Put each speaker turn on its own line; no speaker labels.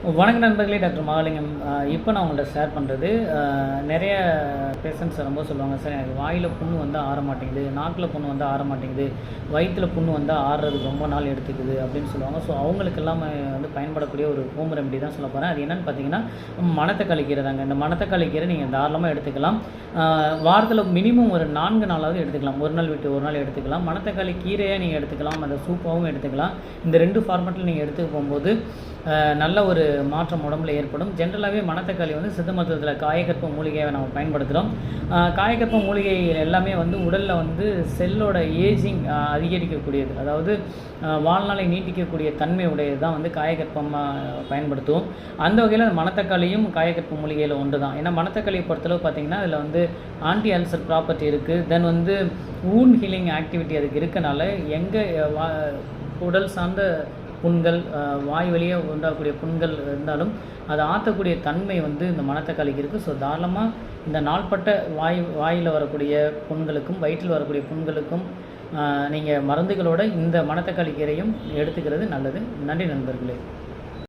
வணக்க நண்பர்களே டாக்டர் மகாலிங்கம் இப்போ நான் உங்கள்கிட்ட ஷேர் பண்ணுறது நிறைய பேஷண்ட்ஸ் ரொம்ப சொல்லுவாங்க சார் எனக்கு வாயில் புண்ணு வந்து ஆற மாட்டேங்குது நாக்கில் புண்ணு வந்து ஆற மாட்டேங்குது வயிற்றில் புண்ணு வந்து ஆறுறதுக்கு ரொம்ப நாள் எடுத்துக்குது அப்படின்னு சொல்லுவாங்க. ஸோ அவங்களுக்கெல்லாம் வந்து பயன்படக்கூடிய ஒரு ஹோம் ரெமெடி தான் சொல்ல போகிறேன் அது என்னென்னு பார்த்தீங்கன்னா மனத்தை கழிக்கிறதாங்க. இந்த மனத்தை கழிக்கிற நீங்கள் தாராளமாக எடுத்துக்கலாம். வாரத்தில் மினிமம் ஒரு நான்கு நாளாவது எடுத்துக்கலாம். ஒரு நாள் விட்டு ஒரு நாள் எடுத்துக்கலாம். மணத்தக்காளி கீரையை நீங்கள் எடுத்துக்கலாம் அந்த சூப்பாகவும் எடுத்துக்கலாம். இந்த ரெண்டு ஃபார்மேட்டில் நீங்கள் எடுத்துக்க போகும்போது நல்ல ஒரு மாற்றம் உடம்புல ஏற்படும். ஜென்ரலாகவே மணத்தக்காளி வந்து சித்த மருத்துவத்தில் காயக்கற்ப மூலிகையை நம்ம பயன்படுத்துகிறோம் காயக்கற்ப மூலிகை எல்லாமே வந்து உடலில் வந்து செல்லோட ஏஜிங் அதிகரிக்கக்கூடியது. அதாவது வாழ்நாளை நீட்டிக்கக்கூடிய தன்மை உடையது தான் வந்து காயக்கற்பமாக பயன்படுத்துவோம். அந்த வகையில் மணத்தக்காளியும் காயக்கற்ப மூலிகையில் ஒன்று தான் ஏன்னா மணத்தக்காளியை பொறுத்தளவு பார்த்திங்கன்னா அதில் வந்து ஆன்டி அல்சர் ப்ராப்பர்ட்டி இருக்குது தென் வந்து ஊன் ஹீலிங் ஆக்டிவிட்டி அதுக்கு இருக்கனால எங்கே உடல் சார்ந்த புண்கள் வாய் வழியே உண்டாகக்கூடிய புண்கள் இருந்தாலும் அதை ஆற்றக்கூடிய தன்மை வந்து இந்த மணத்தக்காளிக்கு இருக்குது ஸோ தாராளமாக இந்த நாள்பட்ட வாய் வாயில் வரக்கூடிய புண்களுக்கும் வயிற்றில் வரக்கூடிய புண்களுக்கும் நீங்கள் மருந்துகளோட இந்த மணத்தக்காளி கீரையும் எடுத்துக்கிறது நல்லது. நன்றி நண்பர்களே.